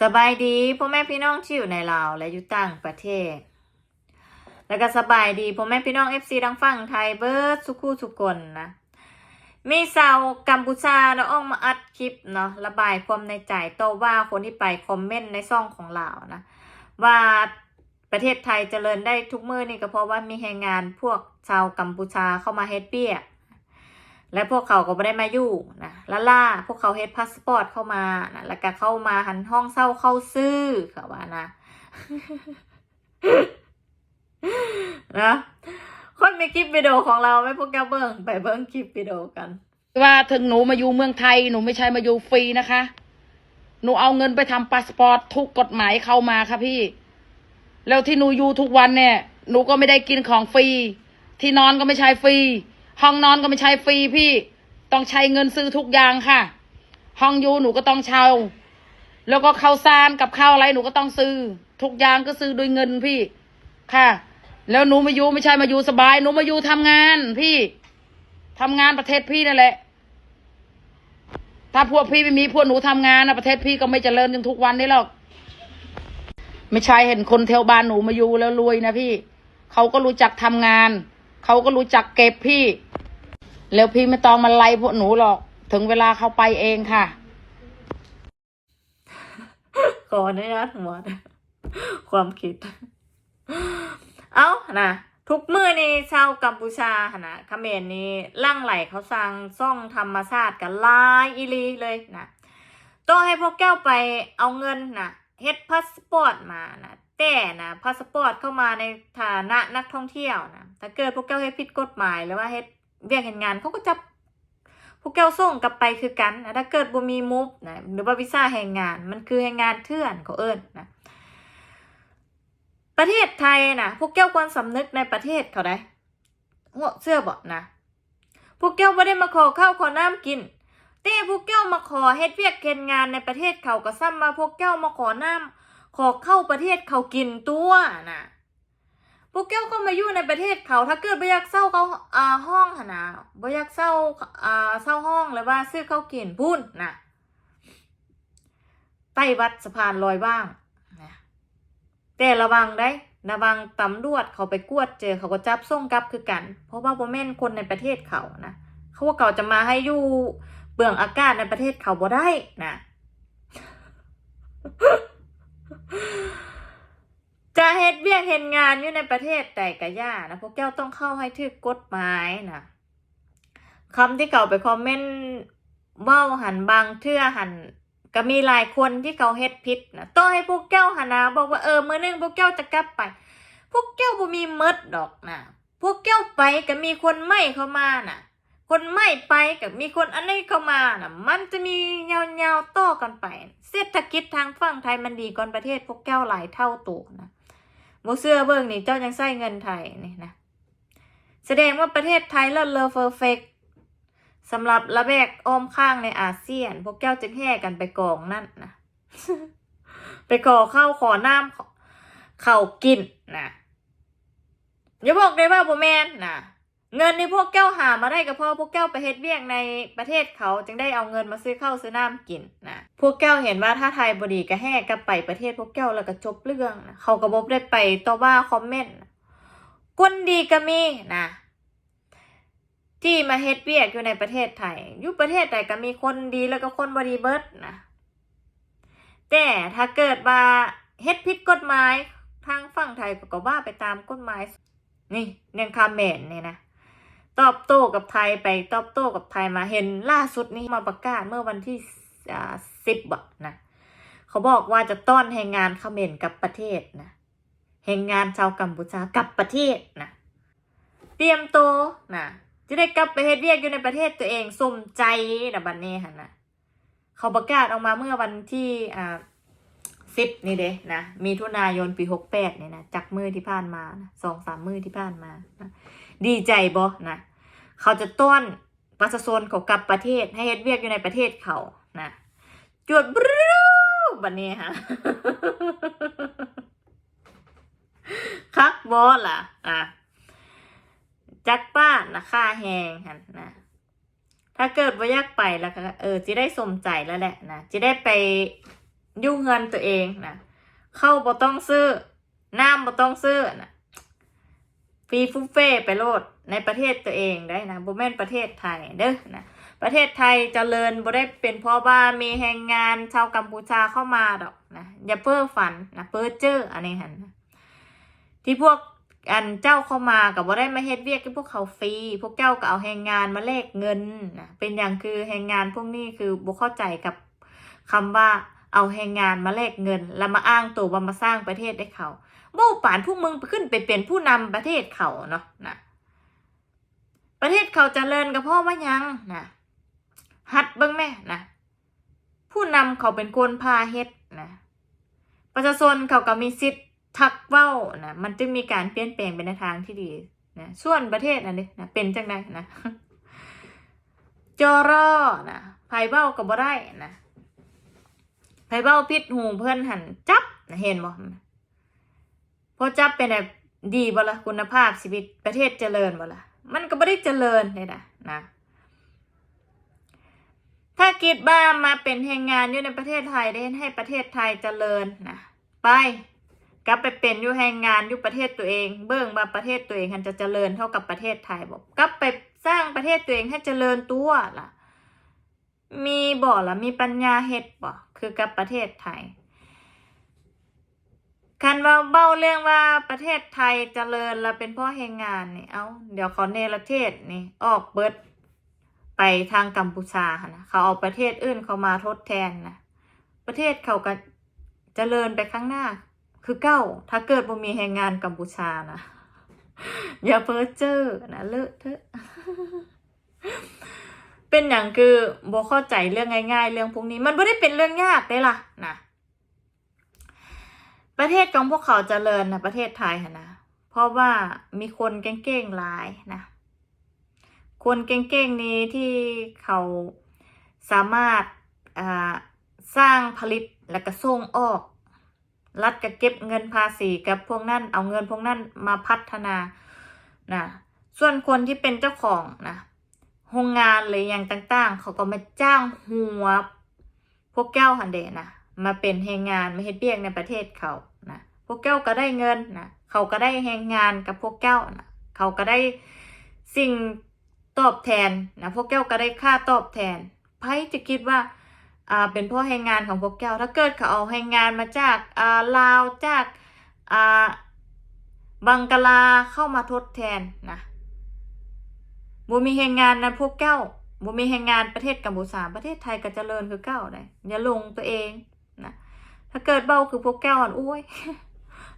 สบายดีพ่อแม่พี่น้องที่อยู่ในลาวและอยู่ต่างประเทศ แล้วก็สบายดีพ่อแม่พี่น้องเอฟซีดังฝั่งไทยเบิร์ดสุขุสุกคนนะมีสาวกัมพูชาเนาะออกมาอัดคลิปเนาะระบายความในใจโตว่าคนที่ไปคอมเมนต์ในซ่องของลาวนะ ว่าประเทศไทยเจริญได้ทุกมือนี่ก็เพราะว่ามีแรงงานพวกชาวกัมพูชาเข้ามาเฮ็ดเปียก และพวกเขาก็ไม่ได้มาอยู่นะละล่าพวกเขาเฮ็ดพาสปอร์ตเข้ามานะแล้วก็เข้ามาหันห้องเศร้าเข้าซื้อเขาว่านะนะคนมีคลิปวิดีโอของเราไหม่พวกแกเบิ้งไปเบิ้งคลิปวิดีโอกัน ว่าถึงหนูมาอยู่เมืองไทยหนูไม่ใช่มาอยู่ฟรีนะคะ หนูเอาเงินไปทำพาสปอร์ตถูกกฎหมายเข้ามาค่ะพี่ แล้วที่หนูอยู่ทุกวันเนี่ย หนูก็ไม่ได้กินของฟรีที่นอนก็ไม่ใช่ฟรี ห้องนอนก็ไม่ใช่ฟรีพี่ ต้องใช้เงินซื้อทุกอย่างค่ะ ห้องอยู่หนูก็ต้องเช่า แล้วก็ข้าวสารกับข้าวอะไรหนูก็ต้องซื้อ ทุกอย่างก็ซื้อด้วยเงินพี่ ค่ะ แล้วหนูมาอยู่ไม่ใช่มาอยู่สบาย หนูมาอยู่ทำงานพี่ทำงานประเทศพี่นั่นแหละ ถ้าพวกพี่ไม่มีพวกหนูทำงานนะประเทศพี่ก็ไม่เจริญจนทุกวันนี้หรอก ไม่ใช่เห็นคนแถวบ้านหนูมาอยู่แล้วรวยนะพี่ เขาก็รู้จักทำงาน เขาก็รู้จักเก็บพี่ แล้วพี่ไม่ต้องมาไล่พวกหนูหรอก ถึงเวลาเขาไปเองค่ะขออนุญาตหมดความคิด เอ้านะทุกมือนี่ชาวกัมพูชาหนะเขมรนี่ล่างไหลเขาสร้างซ่องธรรมชาติกันลายอีลีเลยนะต้องให้พวกแก้วไปเอาเงินนะเฮ็ดพาสปอร์ตมานะแต่นะพาสปอร์ตเข้ามาในฐานะนักท่องเที่ยวนะถ้าเกิดพวกแก้วเฮ็ดผิดกฎหมายหรือว่าเฮ็ด เวียกเห็นงานเขาก็จับพวกแก้วส่งกลับไปคือกันนะถ้าเกิดบ่มีมุฟนะหรือว่าวีซ่าแรงงาน มันคือแรงงานเถื่อนเขาเอิ้นนะประเทศไทยนะพวกแก้วควรสำนึกในประเทศเขาได้หัวเสื้อบอกนะพวกแก้วไม่ได้มาขอข้าวขอน้ำกินแต่พวกแก้วมาขอเฮ็ดเวียกเกณฑ์งานในประเทศเขาก็ซ้ำมาพวกแก้วมาขอน้ำขอเข้าประเทศเขากินตัวนะ พวกแก้วก็มาอยู่ในประเทศเขา ถ้าเกิดบ่อยากเศร้าเขาอ่าห้องหนะบ่อยากเศร้าอ่าเศร้าห้องหรือว่าซื้อเขากินพุ่นนะใต้วัดสะพานลอยบ้างนะแต่ระวังได้ระวังตำรวจเขาไปกวดเจอเขาก็จับส่งกลับคือกัน เพราะว่าโมแม่นคนในประเทศเขานะเขาว่าเขาจะมาให้อยู่เบื้องอากาศในประเทศเขาบ่ได้นะ จะเฮ็ดเวียกเฮ็ดงานอยู่ในประเทศแต่กะย่านะพวกแก้วต้องเข้าให้ถึกกฎหมายนะคำที่เขาไปคอมเมนต์ว้าหันบางเทื่อหันก็มีหลายคนที่เขาเฮ็ดผิดนะต้องให้พวกแก้วหนนะบอกว่าเออมื้อนึงพวกแก้วจะกลับไป พวกแก้วบ่มีมดดอกนะพวกแก้วไปก็มีคนไม่เข้ามาน่ะ คนไม่ไปกับมีคนอันนี้เข้ามาน่ะ มันจะมียาๆต่อกันไป เศรษฐกิจทางฝั่งไทยมันดีกว่าประเทศพวกแก้วหลายเท่าตัวนะ บ่เสื้อเบิ่งนี่เจ้ายังใช้เงินไทยนี่นะ แสดงว่าประเทศไทยเลิศเลอเฟอร์เฟกสำหรับระแวกอ้อมข้างในอาเซียน พวกแก้วจึงแห่กันไปกองนั่นนะ ไปขอข้าวขอน้ำขอข้าวกินนะอย่าบอกเลยว่าโบแมนนะเงินที่พวกแก้วหามาได้ก็เพราะพวกแก้วไปเฮ็ดเวียกในประเทศเขาจึงได้เอาเงินมาซื้อข้าวซื้อน้ำกินนะ พวกแก้วเห็นว่าถ้าไทยบดีก็แห่กลับไปประเทศพวกแก้วแล้วก็จบเรื่องนะเขาก็บบได้ไปต่อว่าคอมเมนต์คนดีก็มีนะที่มาเฮ็ดเวียกอยู่ในประเทศไทยอยู่ประเทศใดก็มีคนดีแล้วก็คนบดีเบิร์ดนะแต่ถ้าเกิดว่าเฮ็ดผิดกฎหมายทางฝั่งไทยก็ว่าไปตามกฎหมาย นี่เนียงคาเมนเนี่ยนะตอบโต้กับไทยไปตอบโต้กับไทยมาเห็นล่าสุดนี้มาประกาศเมื่อวันที่ สิบอะนะเขาบอกว่าจะต้อนแรงงานเขมรกับประเทศนะแรงงานชาวกัมพูชากับประเทศนะเตรียมตัวนะจะได้กลับไปเฮ็ดเวียกอยู่ในประเทศตัวเองสมใจนะบันี้หันนะเขาประกาศออกมาเมื่อวันที่อ่าสิบนี่เด้นะมีทุนายนปีหกแปดเนี่ยนะจากมือที่ผ่านมาสองสามมือที่ผ่านมานะดีใจบ่นะเขาจะต้อนประชาชนเขากลับประเทศให้เฮ็ดเวียกอยู่ในประเทศเขา นะจวดบรูบัดนี้ฮะคักบอสล่ะ อะ จักป้านนะค่าแหงหันนะ ถ้าเกิดว่าอยากไปแล้วก็เออจะได้สมใจแล้วแหละนะจะได้ไปยู่เงินตัวเองนะเข้าบ่ต้องซื้อน้ำบ่ต้องซื้อนะฟรีฟุฟเฟ่ไปโลดในประเทศตัวเองได้นะบ่แม่นประเทศไทยเด้อนะ ประเทศไทยเจริญบ่ได้เป็นเพราะว่ามีแรงงานชาวกัมพูชาเข้ามาดอกนะอย่าเพ้อฝันนะเพ้อเจ้ออันนี้หันนะที่พวกอันเจ้าเข้ามากับบ่าได้มาเฮ็ดเวียกที่พวกเขาฟรีพวกเจ้าก็เอาแรงงานมาแลกเงินนะเป็นอย่างคือแรงงานพวกนี้คือบ่เข้าใจกับคำว่าเอาแรงงานมาแลกเงิน แล้วมาอ้างตัวว่ามาสร้างประเทศได้เขาเบ้ป่านพวกมึงขึ้นไปเป็นผู้นำประเทศเขาเนาะนะประเทศเขาเจริญก็เพราะว่ายังนะ หัดเบิ่งแม่นะผู้นำเขาเป็นคนพาเฮ็ดนะประชาชนเขาก็มีสิทธิ์ทักเว้านะมันจึงมีการเปลี่ยนแปลงไปในทางที่ดีนะส่วนประเทศอันนี้นะเป็นจังไดนะจอรอนะไผเบ้าก็บ่ได้นะไผเบ้าพิษหูเพื่อนหันจับนะเห็นบ่พอจับเป็นแบบดีบ่ละคุณภาพชีวิตประเทศเจริญบ่ละมันก็บ่ได้เจริญเลยนะนะ ถ้าคิดว่ามาเป็นแรงงานอยู่ในประเทศไทยได้ให้ประเทศไทยเจริญนะไปกลับไปเป็นอยู่แรงงานอยู่ประเทศตัวเอง เบิ่งว่าประเทศตัวเองมันจะเจริญเท่ากับประเทศไทยบอกกลับไปสร้างประเทศตัวเองให้เจริญตัวล่ะ มีบ่ล่ะมีปัญญาเฮ็ดบ่คือกับประเทศไทยคันว่าเบ้าเรื่องว่าประเทศไทยเจริญแล้วเป็นพราะแรงงานนี่เอาเดี๋ยวขอเนรเทศนี่ออกเบิด ไปทางกัมพูชาหั่นนะเขาเอาประเทศอื่นเขามาทดแทนนะประเทศเขาก็เจริญไปข้างหน้า คือเก้าถ้าเกิดบ่มีแรงงานกัมพูชานะอย่าเพ้อเจ้อนะเลอะเทอะเป็นอย่างคือบ่เข้าใจเรื่องง่ายๆ เรื่องพวกนี้ มันไม่ได้เป็นเรื่องยากได้ล่ะนะประเทศของพวกเขาเจริญนะประเทศไทยหั่นนะเพราะว่ามีคนเก่งๆหลายนะ คนเก่งๆนี้ที่เขาสามารถสร้างผลิตและก็ส่งออก รัฐก็เก็บเงินภาษีกับพวกนั้นเอาเงินพวกนั้นมาพัฒนานะส่วนคนที่เป็นเจ้าของนะโรงงานหรืออย่างต่างๆ เขาก็มาจ้างหัวพวกแก้วหันเดนะมาเป็นแรงงานมาเฮ็ดเบียกในประเทศเขานะพวกแก้วก็ได้เงินนะเขาก็ได้แรงงานกับพวกแก้วนะเขาก็ได้สิ่ง ตอบแทนนะพวกแก้วก็ได้ค่าตอบแทนไพ่จะคิดว่าอ่าเป็นพราะแรงงานของพวกแก้วถ้าเกิดเขาเอาแรงงานมาจากอ่าลาวจากอ่าบังกลาเข้ามาทดแทนนะบ่มีแรงงานนะพวกแก้วบ่มีแรงงานประเทศกัมพูชาประเทศไทยก็เจริญคือเก้าได้อย่าลงตัวเองนะถ้าเกิดเบ้าคือพวกแก้วอะโอ้ย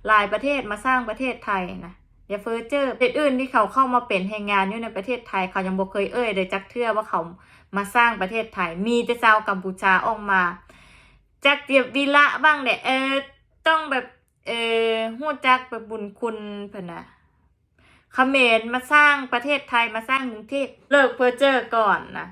หลายประเทศมาสร้างประเทศไทยนะ อย่าเฟอร์เจอร์ประเทศอื่นที่เขาเข้ามาเป็นแรงงานอยู่ในประเทศไทยเขายังบ่เคยเอ่ยเลยจักเทื่อว่าเขามาสร้างประเทศไทย มีแต่ชาวกัมพูชาออกมาจากเดียบวีละบ้างแหละเออต้องแบบเออหู้จักแบบบุญคุณเพิ่นนะเขมรมาสร้างประเทศไทยมาสร้างกรุงเทพเลิกเพอเจอร์ก่อนนะ